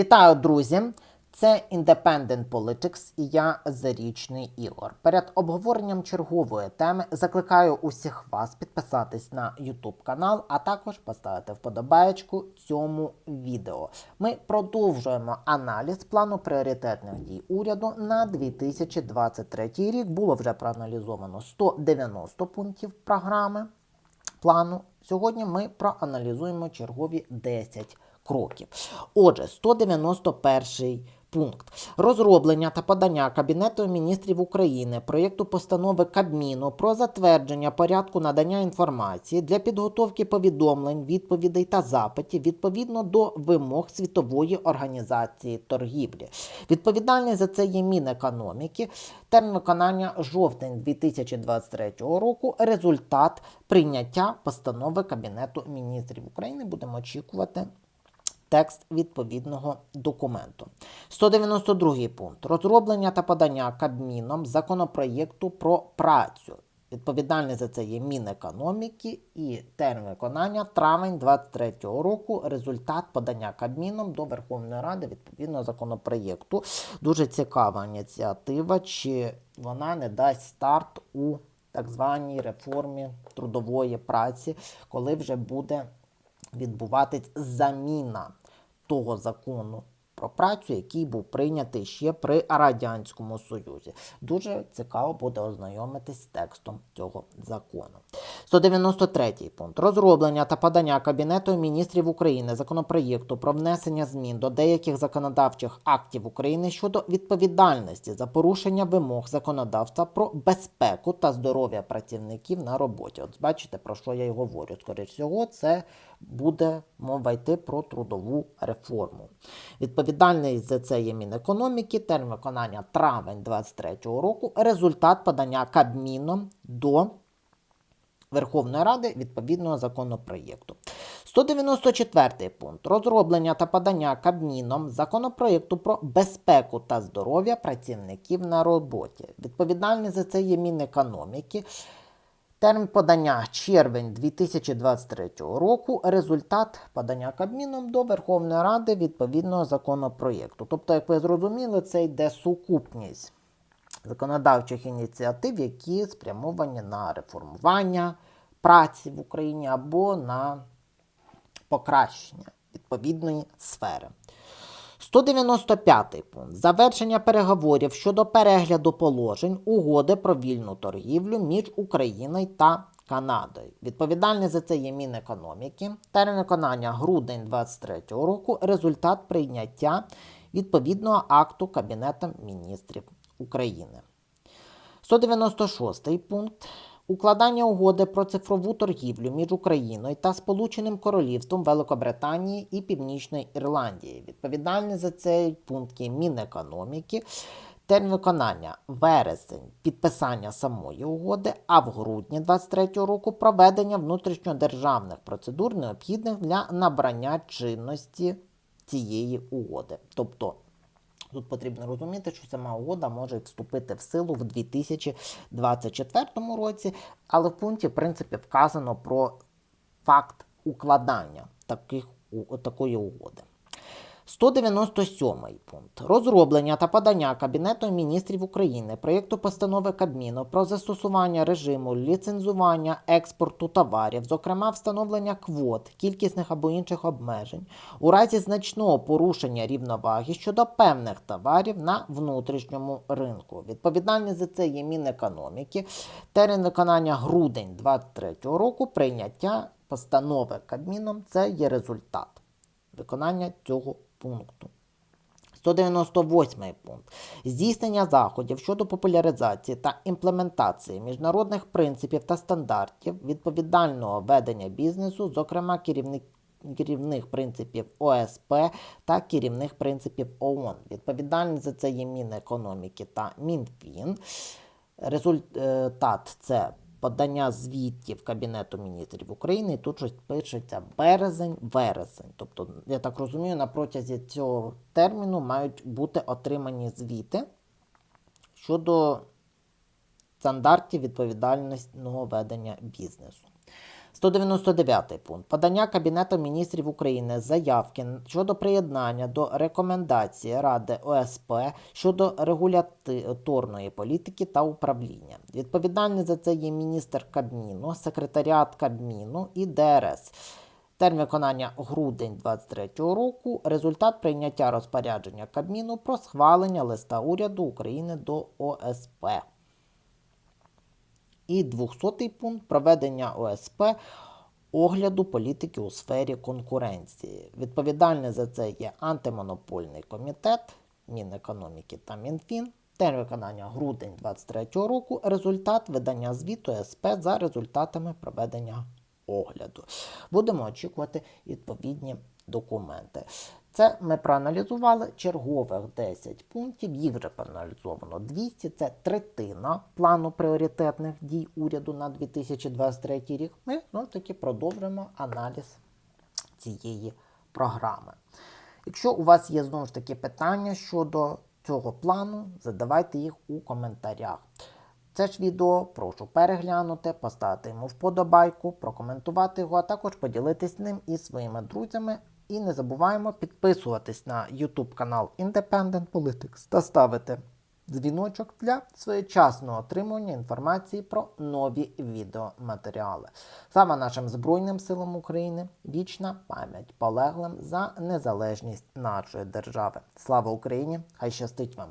Вітаю, друзі! Це Independent Politics і я Зарічний Ігор. Перед обговоренням чергової теми закликаю усіх вас підписатись на YouTube канал, а також поставити вподобаєчку цьому відео. Ми продовжуємо аналіз плану пріоритетних дій уряду на 2023 рік. Було вже проаналізовано 190 пунктів програми плану. Сьогодні ми проаналізуємо чергові 10 кроків. Отже, 191 пункт. Розроблення та подання Кабінету міністрів України проєкту постанови Кабміну про затвердження порядку надання інформації для підготовки повідомлень, відповідей та запитів відповідно до вимог Світової організації торгівлі. Відповідальний за це є Мінекономіки. Термін виконання жовтень 2023 року. Результат прийняття постанови Кабінету міністрів України. Будемо очікувати текст відповідного документу. 192 пункт. Розроблення та подання Кабміном законопроєкту про працю. Відповідальний за це є Мінекономіки і термін виконання травень 2023 року. Результат подання Кабміном до Верховної Ради відповідного законопроєкту. Дуже цікава ініціатива, чи вона не дасть старт у так званій реформі трудової праці, коли вже буде відбуватись заміна того закону про працю, який був прийнятий ще при Радянському Союзі. Дуже цікаво буде ознайомитись з текстом цього закону. 193 пункт. Розроблення та подання Кабінету міністрів України законопроєкту про внесення змін до деяких законодавчих актів України щодо відповідальності за порушення вимог законодавства про безпеку та здоров'я працівників на роботі. От бачите, про що я й говорю. Скоріше всього, це буде мова йти про трудову реформу. Відповідальний за це є Мінекономіки, термін виконання травень 2023 року, результат подання Кабміном до Верховної Ради відповідного законопроєкту. 194 пункт. Розроблення та подання Кабміном законопроєкту про безпеку та здоров'я працівників на роботі. Відповідальний за це є Мінекономіки. Термін подання червень 2023 року. Результат подання Кабміном до Верховної Ради відповідного законопроєкту. Тобто, як ви зрозуміли, це йде сукупність законодавчих ініціатив, які спрямовані на реформування праці в Україні або на покращення відповідної сфери. 195 пункт. Завершення переговорів щодо перегляду положень угоди про вільну торгівлю між Україною та Канадою. Відповідальний за це є Мінекономіки. Термін виконання грудень 2023 року. Результат прийняття відповідного акту Кабінетом міністрів України. 196 пункт. Укладання угоди про цифрову торгівлю між Україною та Сполученим Королівством Великобританії і Північної Ірландії. Відповідальний за цей пункт є Мінекономіки. Термін виконання вересень підписання самої угоди, а в грудні 2023 року проведення внутрішньодержавних процедур, необхідних для набрання чинності цієї угоди. Тобто Тут потрібно розуміти, що сама угода може вступити в силу в 2024 році, але в пункті, в принципі, вказано про факт укладання таких, такої угоди. 197 пункт. Розроблення та подання Кабінету міністрів України проєкту постанови Кабміну про застосування режиму ліцензування експорту товарів, зокрема встановлення квот, кількісних або інших обмежень, у разі значного порушення рівноваги щодо певних товарів на внутрішньому ринку. Відповідальний за це є Мінекономіки. Термін виконання грудень 2023 року прийняття постанови Кабміном це є результат виконання цього пункту. 198 пункт. Здійснення заходів щодо популяризації та імплементації міжнародних принципів та стандартів відповідального ведення бізнесу, зокрема керівник, керівних принципів ОСП та керівних принципів ООН. Відповідальні за це є Мінекономіки та Мінфін. Результат це подання звітів Кабінету міністрів України. Тут щось пишеться березень-вересень. Тобто, я так розумію, на протязі цього терміну мають бути отримані звіти щодо стандартів відповідального ведення бізнесу. 199 пункт. Подання Кабінету міністрів України заявки щодо приєднання до рекомендації Ради ОСП щодо регуляторної політики та управління. Відповідальний за це є міністр Кабміну, секретаріат Кабміну і ДРС. Термін виконання грудень 2023 року. Результат прийняття розпорядження Кабміну про схвалення листа уряду України до ОСП. І 200-й пункт проведення ОСП огляду політики у сфері конкуренції. Відповідальний за це є антимонопольний комітет, Мінекономіки та Мінфін. Термін виконання грудень 2023 року. Результат видання звіту СП за результатами проведення огляду. Будемо очікувати відповідні документи. Це ми проаналізували чергових 10 пунктів, їх вже проаналізовано 200. Це третина плану пріоритетних дій уряду на 2023 рік. Ми ж таки продовжуємо аналіз цієї програми. Якщо у вас є знову ж таки питання щодо цього плану, задавайте їх у коментарях. Це ж відео прошу переглянути, поставити йому вподобайку, прокоментувати його, а також поділитись ним із своїми друзями. І не забуваємо підписуватись на YouTube канал Independent Politics та ставити дзвіночок для своєчасного отримування інформації про нові відеоматеріали. Саме нашим Збройним силам України вічна пам'ять полеглим за незалежність нашої держави. Слава Україні! Хай щастить вам!